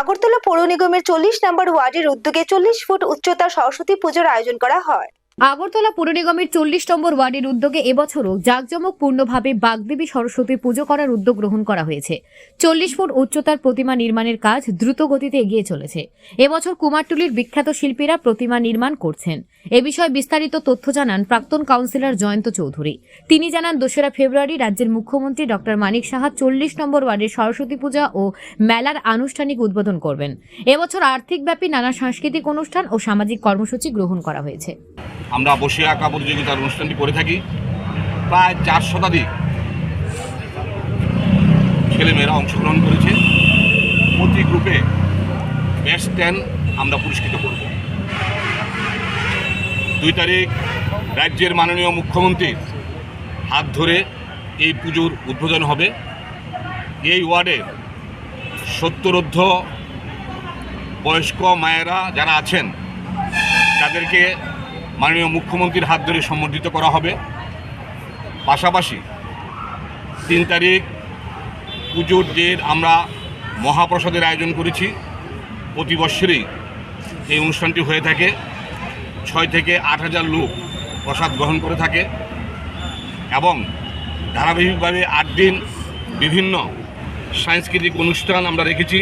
আগরতলা পৌর নিগমের চল্লিশ নম্বর ওয়ার্ডের উদ্যোগে চল্লিশ ফুট উচ্চতা সরস্বতী পুজোর আয়োজন করা হয়। আগরতলা পুর নিগমের চল্লিশ নম্বর ওয়ার্ডের উদ্যোগে এবছরও জাঁকজমকপূর্ণভাবে বাগদেবী সরস্বতী পুজো করার উদ্যোগ গ্রহণ করা হয়েছে। চল্লিশ ফুট উচ্চতার প্রতিমা নির্মাণের কাজ দ্রুত গতিতে এগিয়ে চলেছে। এবছর কুমারটুলির বিখ্যাত শিল্পীরা প্রতিমা নির্মাণ করছেন। এ বিষয়ে বিস্তারিত তথ্য জানান প্রাক্তন কাউন্সিলর জয়ন্ত চৌধুরী। তিনি জানান, দোসরা ফেব্রুয়ারি রাজ্যের মুখ্যমন্ত্রী ডক্টর মানিক সাহা চল্লিশ নম্বর ওয়ার্ডের সরস্বতী পূজা ও মেলার আনুষ্ঠানিক উদ্বোধন করবেন। এবছর আর্থিকব্যাপী নানা সাংস্কৃতিক অনুষ্ঠান ও সামাজিক কর্মসূচি গ্রহণ করা হয়েছে। আমরা বসে আঁকা প্রতিযোগিতার অনুষ্ঠানটি করে থাকি। প্রায় চার শতাধিক ছেলেমেয়েরা অংশগ্রহণ করেছে। প্রতি গ্রুপে বেস্ট টেন আমরা পুরস্কৃত করব। দুই তারিখ রাজ্যের মাননীয় মুখ্যমন্ত্রীর হাত ধরে এই পুজোর উদ্বোধন হবে। এই ওয়ার্ডে সত্তরোর্ধ বয়স্ক মায়েরা যারা আছেন, তাদেরকে মাননীয় মুখ্যমন্ত্রীর হাত ধরে সম্বর্ধিত করা হবে। পাশাপাশি তিন তারিখ পুজোর দিন আমরা মহাপ্রসাদের আয়োজন করেছি। প্রতি বৎসরই এই অনুষ্ঠানটি হয়ে থাকে। ছয় থেকে আট হাজার লোক প্রসাদ গ্রহণ করে থাকে এবং ধারাবাহিকভাবে আট দিন বিভিন্ন সাংস্কৃতিক অনুষ্ঠান আমরা রেখেছি।